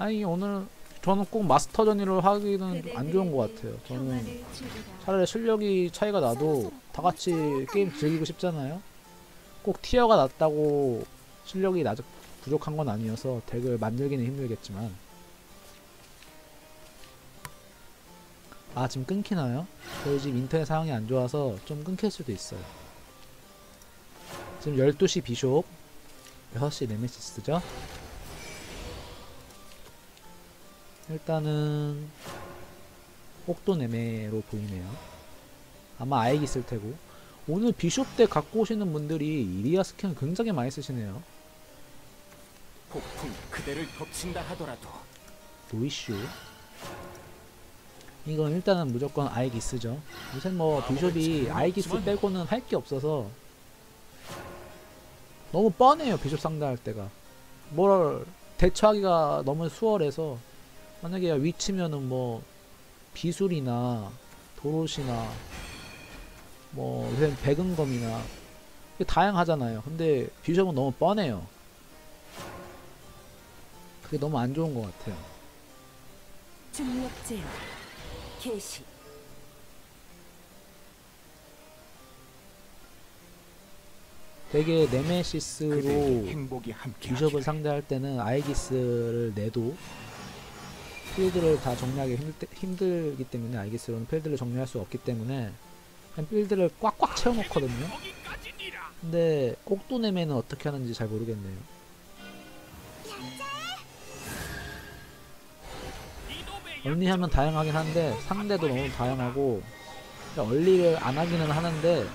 아니 오늘 저는 꼭 마스터전이를 하기는 안 좋은 것 같아요. 저는 차라리 실력이 차이가 나도 다 같이 게임 즐기고 싶잖아요. 꼭 티어가 낮다고 실력이 낮 부족한 건 아니어서 덱을 만들기는 힘들겠지만 아 지금 끊기나요? 저희 집 인터넷 상황이 안 좋아서 좀 끊길 수도 있어요. 지금 12시 비숍 6시 네메시스죠? 일단은 혹도 네메로 보이네요. 아마 아액 있을 테고. 오늘 비숍 때 갖고 오시는 분들이 이리아 스캔을 굉장히 많이 쓰시네요. 폭풍 그대를 덮친다 하더라도. 노이슈 이건 일단은 무조건 아이기스죠. 요새 뭐 비숍이 아이기스 빼고는 할 게 없어서 너무 뻔해요 비숍 상대할 때가. 뭘 대처하기가 너무 수월해서 만약에 위치면은 뭐 비술이나 도롯이나 뭐 요새 백은검이나 다양하잖아요. 근데 비숍은 너무 뻔해요. 그게 너무 안 좋은 것 같아요. 중력 제어 개시. 되게 네메시스로 비숍을 상대할 때는 아이기스를 내도 필드를 다 정리하기 힘들, 힘들기 때문에 아이기스로는 필드를 정리할 수 없기 때문에 그냥 필드를 꽉꽉 채워놓거든요. 근데 꼭두내면은 어떻게 하는지 잘 모르겠네요. 얼리하면 다양하긴 한데 상대도 너무 다양하고 얼리를 안 하기는 하는데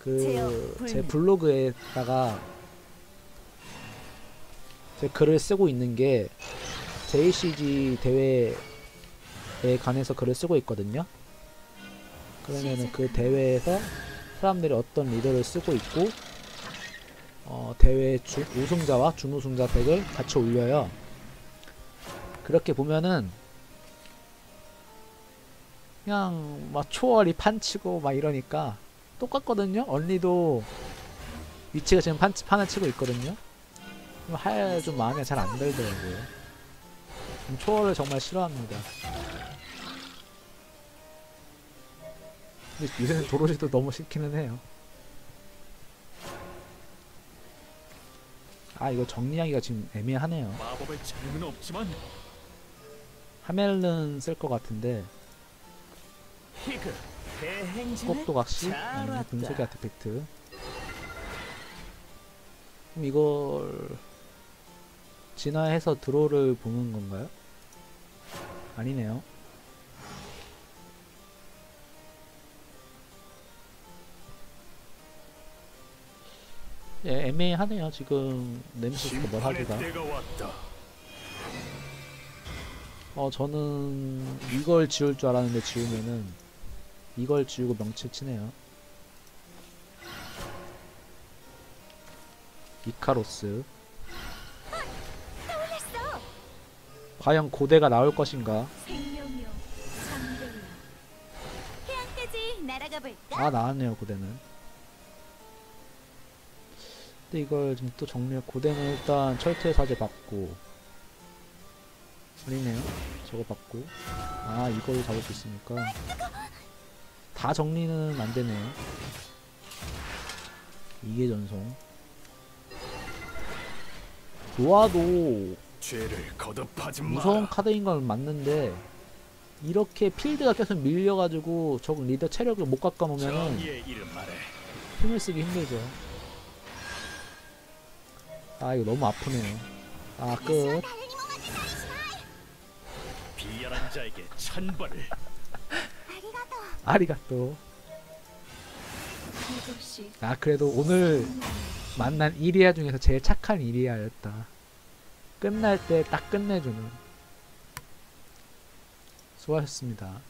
그 제 블로그에다가 제 글을 쓰고 있는 게 JCG 대회에 관해서 글을 쓰고 있거든요. 그러면은 그 대회에서 사람들이 어떤 리더를 쓰고 있고 어, 대회 주, 우승자와 준우승자 덱을 같이 올려요. 그렇게 보면은 그냥 막 초월이 판치고 막 이러니까 똑같거든요. 언니도 위치가 지금 판, 판을 치고 있거든요. 할좀 마음에 잘 안 들더라고요. 좀 초월을 정말 싫어합니다. 근데 요새는 도로시도 너무 싫기는 해요. 아 이거 정리하기가 지금 애매하네요. 하멜른 쓸것 같은데 꼭도각시. 금속의 아티팩트 그럼 이걸 진화해서 드로를 보는 건가요? 아니네요. 예, 애매하네요 지금. 냄새가 뭘 하기가. 때가 왔다. 어 저는 이걸 지울 줄 알았는데 지우면은 이걸 지우고 명칠 치네요. 이카로스 과연 고대가 나올 것인가? 아 나왔네요 고대는. 근데 이걸 지금 또 정리 고대는 일단 철퇴 사제 받고 아니네요. 저거 받고. 아 이걸 잡을 수 있으니까? 다 정리는 안 되네요. 이게 전송. 노아도 죄를 거듭하지 마. 무서운 카드인 건 맞는데 이렇게 필드가 계속 밀려가지고 저 리더 체력을 못 말해. 힘을 쓰기 힘들죠. 아 이거 너무 아프네요. 아 끝. 비열한 자에게 천벌을. 아리가또. 아 그래도 오늘 만난 이리아 중에서 제일 착한 이리아였다. 끝날 때 딱 끝내주는. 수고하셨습니다.